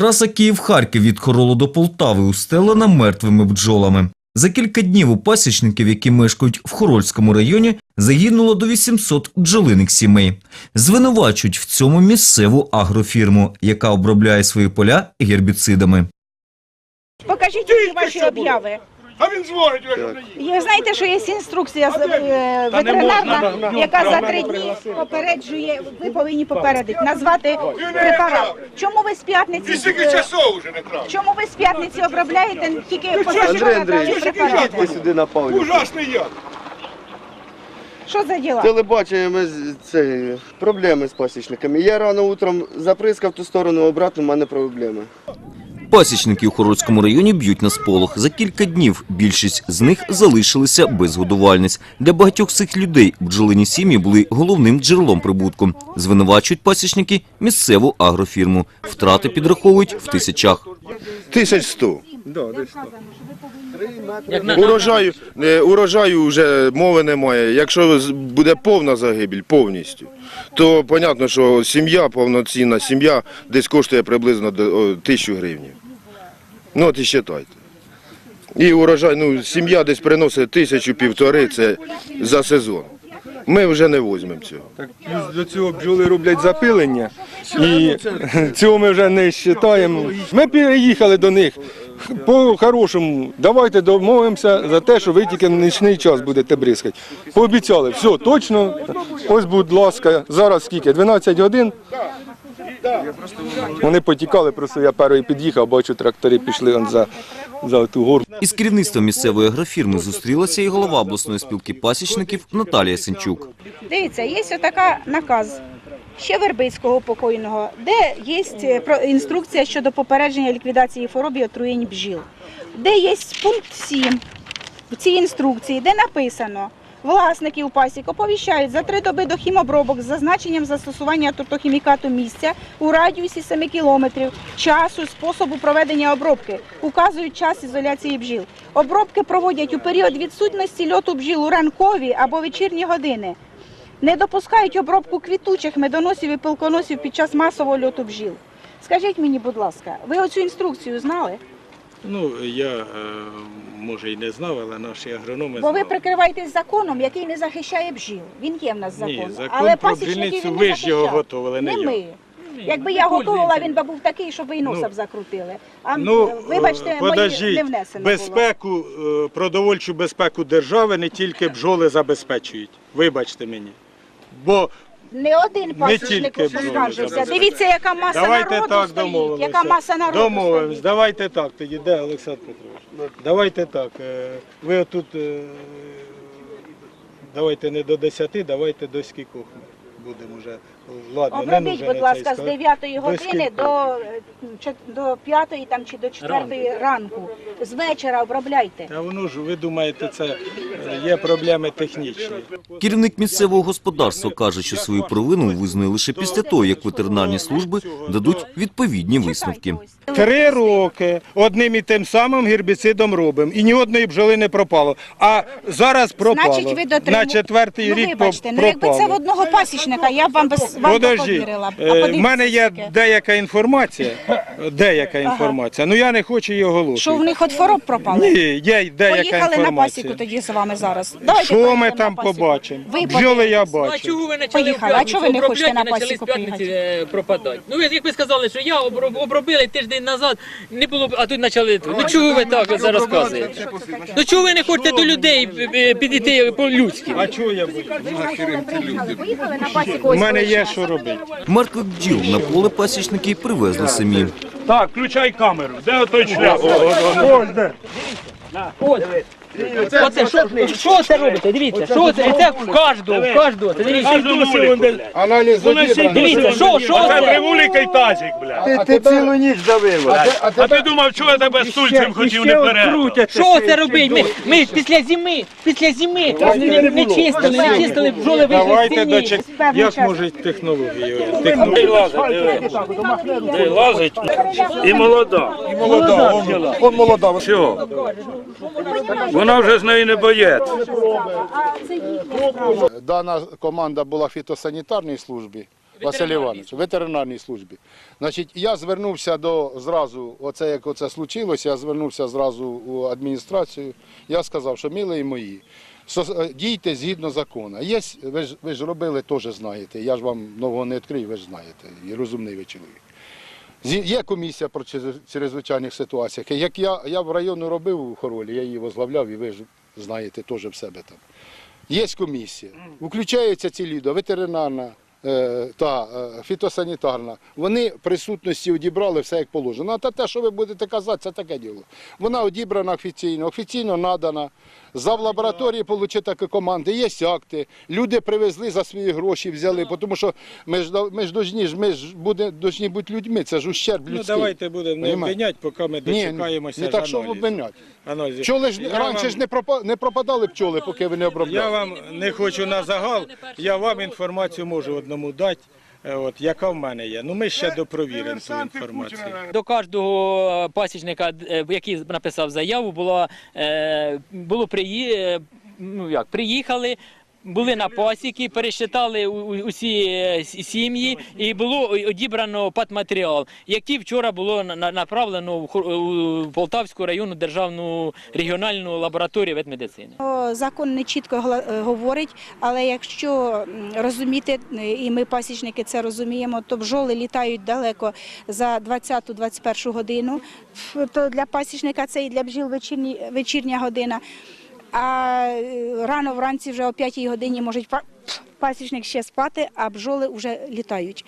Траса Київ-Харків від Хоролу до Полтави устелена мертвими бджолами. За кілька днів у пасічників, які мешкають в Хорольському районі, загинуло до 800 бджолиних сімей. Звинувачують в цьому місцеву агрофірму, яка обробляє свої поля гербіцидами. Покажіть мені ваші обяви. А він дзвонить, ви що не знаєте, що є інструкція з- е, ветеринарна, яка за три дні попереджує, ви повинні попередити, назвати препарат. Чому ви з І п'ятниці стільки е, часов вже не треба. чому ви з п'ятниці обробляєте тільки позавчора Андрій Андрійович, препарати? ви сюди напали. Ужасний яд. Що за діла? Телебачення ми з- це проблеми з пасічниками. Я рано утром заприскав ту сторону, обратно в мене проблеми. Пасічники у Хорольському районі б'ють на сполох. За кілька днів більшість з них залишилися без годувальниць. Для багатьох цих людей бджолині сім'ї були головним джерелом прибутку. Звинувачують пасічники місцеву агрофірму. Втрати підраховують в тисячах. Тисяч сто. Урожаю, е, урожаю вже мови немає. Якщо з- буде повна загибель повністю, то зрозуміло, що сім'я, повноцінна сім'я десь коштує приблизно до о, тисячу гривень. Ну от і вважайте. І урожай, ну, сім'я десь приносить тисячу півтори, це за сезон. Ми вже не візьмемо цього. Плюс до цього бджоли роблять запилення, і цього ми вже не вважаємо. Ми переїхали до них. По-хорошому, давайте домовимося за те, що ви тільки в нічний час будете бризкати. Пообіцяли, все, точно. Ось, будь ласка, зараз скільки? 12 годин. Вони потікали, просто я перший під'їхав, бачу, трактори пішли он за, за ту гору. Із керівництвом місцевої агрофірми зустрілася і голова обласної спілки пасічників Наталія Сенчук. Дивіться, є така наказ ще Вербицького покойного, де є е, інструкція щодо попередження ліквідації хвороб отруєнь бджіл, де є пункт 7 в цій інструкції, де написано. Власників пасік оповіщають за три доби до хімобробок з зазначенням застосування тортохімікату місця у радіусі 7 кілометрів, часу, способу проведення обробки, указують час ізоляції бджіл. Обробки проводять у період відсутності льоту бджіл у ранкові або вечірні години. Не допускають обробку квітучих медоносів і пилконосів під час масового льоту бджіл. Скажіть мені, будь ласка, ви оцю інструкцію знали? Ну, я е, може і не знав, але наші агрономи Бо ви знали. прикриваєтесь законом, який не захищає бджіл. Він є в нас закон. Ні, закон Але про він ви ж його готовили, не Не я. ми. Якби я готувала, він би був такий, щоб ви і носа Ну, б закрутили. А Ну, вибачте, е, мої не внесено безпеку, е, продовольчу безпеку держави не тільки бджоли забезпечують. Вибачте мені. Бо Не один пасічник тільки поскаржився. Дивіться, яка маса давайте народу так стоїть. домовимося. Яка маса народу Домовимось. стоїть. Давайте так тоді. Де Олександр Петрович? Давайте так. е, Ви отут. е, Давайте не до 10, давайте до скількох ми будемо вже. Ладно, Обробіть, будь цей ласка, з сказ. 9 години до, е, до 5 там, чи до 4 ранку. З вечора обробляйте. Та воно ж, ви думаєте, це е, є проблеми технічні. Керівник місцевого господарства каже, що свою провину визнає лише після того, як ветеринарні служби дадуть відповідні висновки. Три роки одним і тим самим гербіцидом робимо, і ні одної бджоли не пропало. А зараз пропало. Значить, ви дотриму... На четвертий ну, рік вибачте, по- ну якби це в одного пасічника, я б вам без вам Подожди, повірила. А е, в подивіться, мене є скільки. деяка інформація, деяка інформація, ну я не хочу її Що в них от хвороб пропали? Ні, є деяка Поїхали на пасіку тоді з вами зараз. Давайте Що поїдемо ми на там пасіку. побачимо? Ви Бджоли я. А бачу. чого ви почали Поїхали. в А чого ви не хочете на пасіку з п'ятниці е, пропадати? Ну, ви- як ви сказали, що я оброб- обробили тиждень назад, не було, б- а тут почали. Ну чого ви так це розказуєте? Ну чого ви не хочете до людей е, підійти по-людськи? А чого я буду? Поїхали на пасіку. У ось мене. Є що робити. Мертвих бджіл на поле пасічники привезли самі. Так, включай камеру. Де отой шляп? Оце що, що це робите? Дивіться, що це? Це в кожного, в кожного. Це дивіться, дивіться, що, що Це це? привуликай тазик, бля. Ти, ти цілу ніч давив. А ти думав, чого я тебе стульцем хотів не перед? Що це робить? Ми, ми після зими, після зими не, не чистили, не чистили, бджоли вийшли з Давайте сім'ї. дочек. Як можуть технології? технології? Лазить і молода. І молода. Он молода. Все. Вона вже з неї не справа. Дана команда була в фітосанітарній службі. Василь Іванович, ветеринарній службі. Значить, я звернувся до зразу, оце як оце случилося, я звернувся зразу у адміністрацію. Я сказав, що милі мої, е, дійте згідно закону. Є, ви ж, ви ж робили, теж знаєте. Я ж вам нового не відкрию, ви ж знаєте. І розумний ви чоловік. Є комісія про чрез- чрезвичайних ситуаціях. Як я, я в району робив у Хоролі, я її возглавляв, і ви ж знаєте теж в себе там. Є комісія, включаються ці люди, ветеринарна е, та е, фітосанітарна. Вони присутності одібрали все як положено. А те, що ви будете казати, це таке діло. Вона одібрана офіційно, офіційно надана. За в лабораторії отримати такі команди, є акти. Люди привезли за свої гроші, взяли, тому що ми ж, ми ж должні, ж- ми ж буде, должні бути людьми, це ж ущерб Ну давайте будемо не Понімаєте? поки ми Ні, дочекаємося не так, що. Аналізу. Пчоли ж Я раніше вам- ж не, пропа- не пропадали пчоли, поки ви не обробляли. Я вам не хочу на загал, я вам інформацію можу одному дати, от, яка в мене є. Ну ми ще допровіримо цю інформацію. До кожного пасічника, е, який написав заяву, було, е, було приї, е, ну, як, приїхали. Були на пасіки, пересчитали усі е, сім'ї і було одібрано патматеріал, який вчора було на- на- направлено в Полтавську районну державну регіональну лабораторію ветмедицини. Закон не чітко е, говорить, але якщо розуміти, е, і ми пасічники це розуміємо, то бджоли літають далеко за 20-21 годину. То для пасічника це і для бджіл вечірня година. А е, рано вранці вже о 5 годині можуть пасічник ще спати, а бджоли вже літають.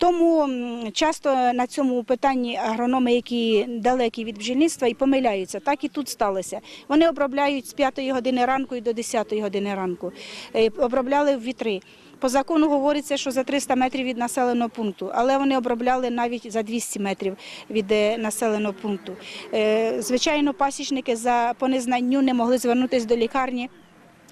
Тому часто на цьому питанні агрономи, які далекі від бджільництва, і помиляються. Так і тут сталося. Вони обробляють з 5 години ранку і до 10 години ранку. Е, Обробляли в вітри. По закону говориться, що за 300 метрів від населеного пункту, але вони обробляли навіть за 200 метрів від е, населеного пункту. Е, Звичайно, пасічники за по незнанню не могли звернутися до лікарні.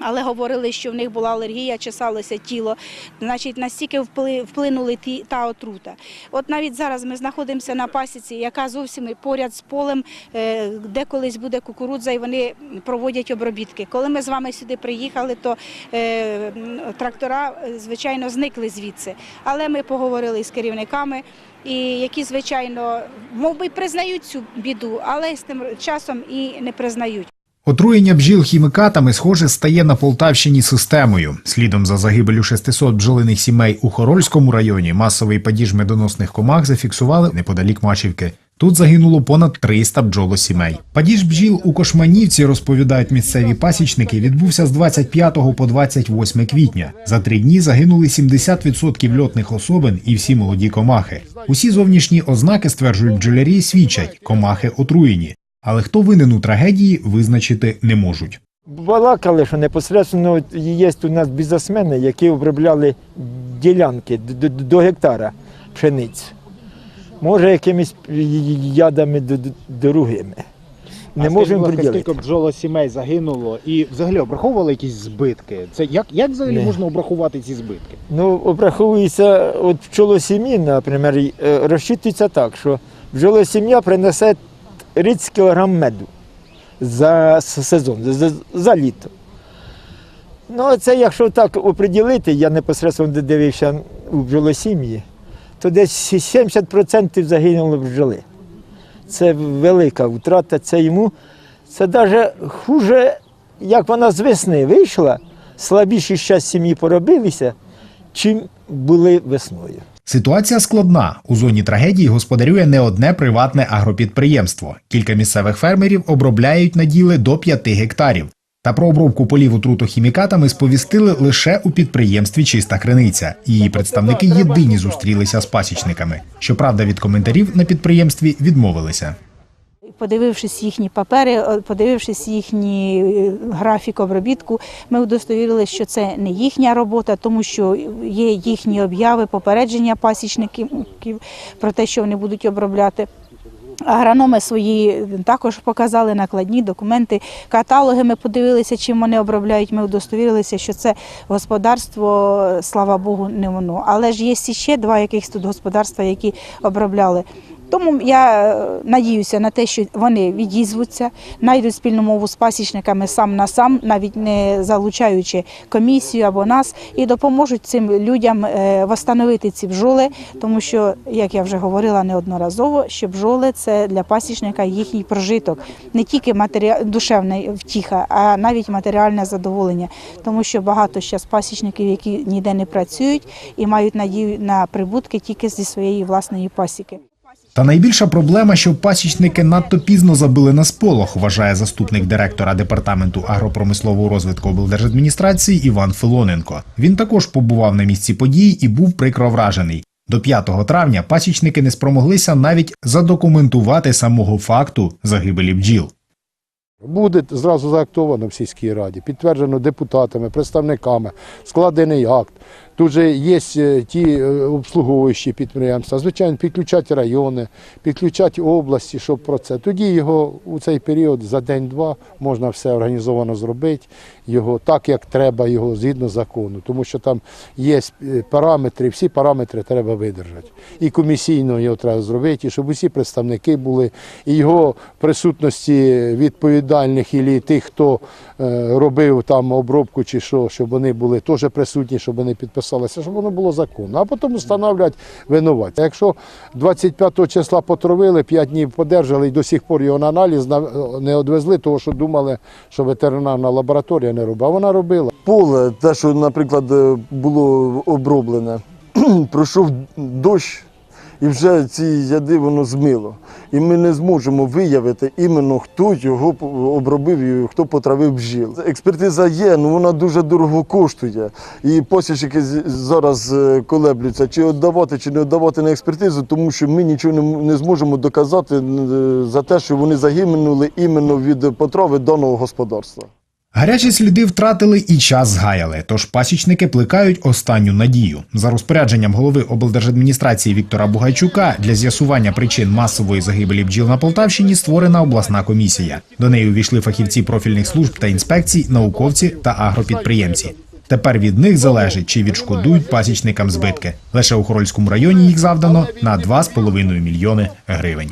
Але говорили, що в них була алергія, чесалося тіло. Значить, настільки впли- вплинули ті та отрута. От навіть зараз ми знаходимося на пасіці, яка зовсім поряд з полем, е, де колись буде кукурудза, і вони проводять обробітки. Коли ми з вами сюди приїхали, то е, трактора, е, звичайно, зникли звідси. Але ми поговорили з керівниками, і які, звичайно, мов би, признають цю біду, але з тим часом і не признають. Отруєння бджіл хімікатами, схоже, стає на Полтавщині системою. Слідом за загибелю 600 бджолиних сімей у Хорольському районі масовий падіж медоносних комах зафіксували неподалік Мачівки. Тут загинуло понад 300 бджолосімей. Падіж бджіл у Кошманівці, розповідають місцеві пасічники, відбувся з 25 по 28 квітня. За три дні загинули 70% льотних особин і всі молоді комахи. Усі зовнішні ознаки, стверджують бджолярі, свідчать – комахи отруєні. Але хто винен у трагедії, визначити не можуть. Балакали, що непосередньо є у нас бізнесмени, які обробляли ділянки до, гектара пшениць. Може, якимись ядами другими. Не можемо приділити. Скільки бджолосімей загинуло і взагалі обраховували якісь збитки? Це як, як взагалі Ні. можна обрахувати ці збитки? Ну, обраховується, от пчолосім'ї, наприклад, е, розчитується так, що бджолосім'я принесе 30 кг меду за сезон, за, за літо. Ну, це якщо так оприділити, я непосередньо дивився у бджолосім'ї, то десь 70% загинуло бджоли. Це велика втрата, це йому. Це навіть хуже, як вона з весни вийшла, слабіші ще сім'ї поробилися, чим були весною. Ситуація складна. У зоні трагедії господарює не одне приватне агропідприємство. Кілька місцевих фермерів обробляють наділи до 5 гектарів. Та про обробку полів отрутохімікатами сповістили лише у підприємстві Чиста криниця. Її представники єдині зустрілися з пасічниками. Щоправда, від коментарів на підприємстві відмовилися. Подивившись їхні папери, е, подивившись їхній е, графік обробітку, ми удостовірили, що це не їхня робота, тому що є їхні обяви, попередження пасічників про те, що вони будуть обробляти. Агрономи свої також показали накладні документи, каталоги. Ми подивилися, чим вони обробляють. Ми удостовірилися, що це господарство, слава Богу, не воно. Але ж є ще два якихось тут господарства, які обробляли. Тому я е, надіюся на те, що вони відізвуться, знайдуть спільну мову з пасічниками сам на сам, навіть не залучаючи комісію або нас, і допоможуть цим людям е, восстановити ці бджоли, тому що, як я вже говорила неодноразово, що бджоли це для пасічника їхній прожиток, не тільки матеріал, душевна втіха, а навіть матеріальне задоволення, тому що багато зараз пасічників, які ніде не працюють і мають надію на прибутки тільки зі своєї власної пасіки. Та найбільша проблема, що пасічники надто пізно забили на сполох, вважає заступник директора департаменту агропромислового розвитку облдержадміністрації Іван Филоненко. Він також побував на місці подій і був прикро вражений. До 5 травня пасічники не спромоглися навіть задокументувати самого факту загибелі бджіл. Буде зразу заактовано в сільській раді, підтверджено депутатами, представниками, складений акт. Тут же є е, ті е, обслуговуючі підприємства, звичайно, підключать райони, підключать області, щоб про це. Тоді його у цей період за день-два можна все організовано зробити, його так, як треба, його згідно закону. Тому що там є е, параметри, всі параметри треба видержати. І комісійно його треба зробити, і щоб усі представники були, і його присутності відповідальних і тих, хто е, робив там обробку чи що, щоб вони були теж присутні, щоб вони підписалися, щоб воно було законно. А потім встановлювати винуватця. Якщо 25 числа потравили, 5 днів подержали і до сих пор його на аналіз не відвезли, тому що думали, що ветеринарна лабораторія не робить. А вона робила. поле, те, що, наприклад, е, було оброблене, пройшов дощ, і вже ці яди воно змило. І ми не зможемо виявити іменно, хто його обробив і хто потравив бджіл. Експертиза є, але вона дуже дорого коштує. І посічники зараз е, колеблються, чи віддавати, чи не віддавати на експертизу, тому що ми нічого не, зможемо доказати е, за те, що вони загинули іменно від потрави даного господарства. Гарячі сліди втратили і час згаяли, тож пасічники плекають останню надію. За розпорядженням голови облдержадміністрації Віктора Бугайчука для з'ясування причин масової загибелі бджіл на Полтавщині створена обласна комісія. До неї увійшли фахівці профільних служб та інспекцій, науковці та агропідприємці. Тепер від них залежить, чи відшкодують пасічникам збитки. Лише у Хорольському районі їх завдано на 2,5 мільйони гривень.